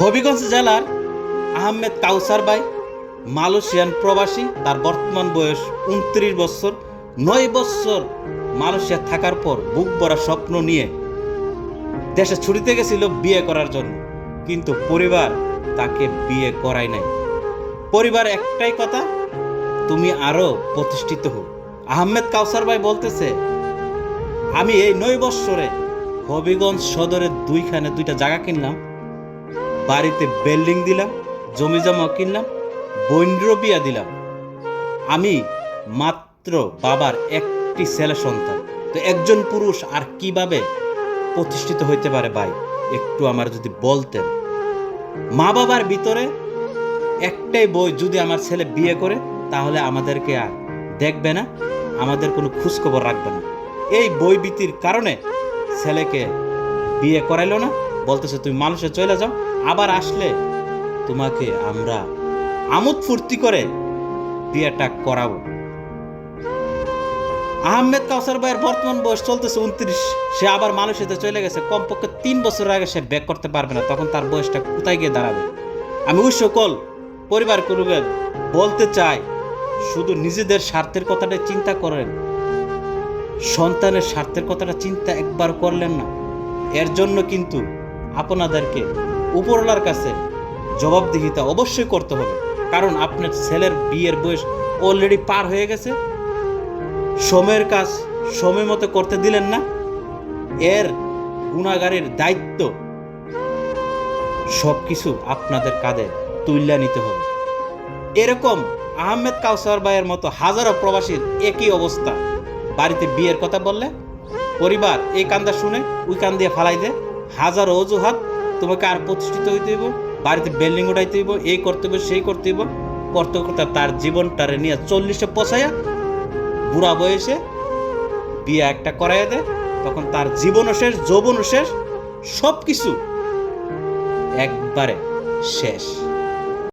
হবিগঞ্জ জেলার আহমেদ কাউসার ভাই, মালয়েশিয়ান প্রবাসী, তার বর্তমান বয়স উনত্রিশ বছর। নয় বছর মালয়েশিয়া থাকার পর বুক ভরা স্বপ্ন নিয়ে দেশে ছুটিতে গেছিল বিয়ে করার জন্য। কিন্তু পরিবার তাকে বিয়ে করায় নাই। পরিবার একটাই কথা, তুমি আরও প্রতিষ্ঠিত হো আহমেদ কাউসার ভাই বলতেছে, আমি এই নয় বৎসরে হবিগঞ্জ সদরের দুইখানে দুইটা জায়গা কিনলাম। বাড়িতে বিল্ডিং দিলাম, জমি জমা কিনলাম বৈন্দ্র বিয়া দিলাম। আমি মাত্র বাবার একটি ছেলে সন্তান। তো একজন পুরুষ আর কীভাবে প্রতিষ্ঠিত হইতে পারে ভাই? একটু আমার যদি বলতেন। মা বাবার ভিতরে একটাই বই যদি আমার ছেলে বিয়ে করে, তাহলে আমাদেরকে আর দেখবে না, আমাদের কোনো খোঁজখবর রাখবে না। এই বই ভীতির কারণে ছেলেকে বিয়ে করাইলো না। বলতেছে, তুমি মানুষে চলে যাও আবার আসলে তোমাকে আমরা আমোদ ফুর্তি করে বিয়েটা করাবো। আহমেদ কাউসার ভাইয়ের বর্তমান বয়স চলতেছে উনত্রিশ। সে আবার মানুষেতে চলে গেছে। কমপক্ষে তিন বছর আগে সে ব্যাক করতে পারবে না। তখন তার বয়সটা কোথায় গিয়ে দাঁড়াবে? আমি ওই সকল পরিবার করবেন বলতে চাই, শুধু নিজেদের স্বার্থের কথাটা চিন্তা করেন। সন্তানের স্বার্থের কথাটা চিন্তা একবার করলেন না। এর জন্য কিন্তু আপনাদেরকে উপরওয়ালার কাছে জবাবদিহিতা অবশ্যই করতে হবে। কারণ আপনার ছেলের বিয়ের বয়স অলরেডি পার হয়ে গেছে। সময়ের কাজ সময় মতো করতে দিলেন না। এর গুণাগারের দায়িত্ব সব কিছু আপনাদের কাঁধে তুল্যা নিতে হবে। এরকম আহমেদ কাউসার ভাইয়ের মতো হাজারো প্রবাসীর একই অবস্থা। বাড়িতে বিয়ের কথা বললে, পরিবার এই কান্দা শুনে, ওই কান দিয়ে ফালাই দে, হাজারো অজুহাত তোমাকে আর প্রতিষ্ঠিত হইতে হইব, বাড়িতে বিল্ডিং উঠাইতে হইব, এই করতে হইব সেই করতে হইব করতে করতে তার জীবনটারে নিয়ে চল্লিশে পচাইয়া বুড়া বয়সে বিয়ে একটা করাইয়া দেয়। তখন তার জীবনও শেষ, যৌবনও শেষ সব কিছু একবারে শেষ।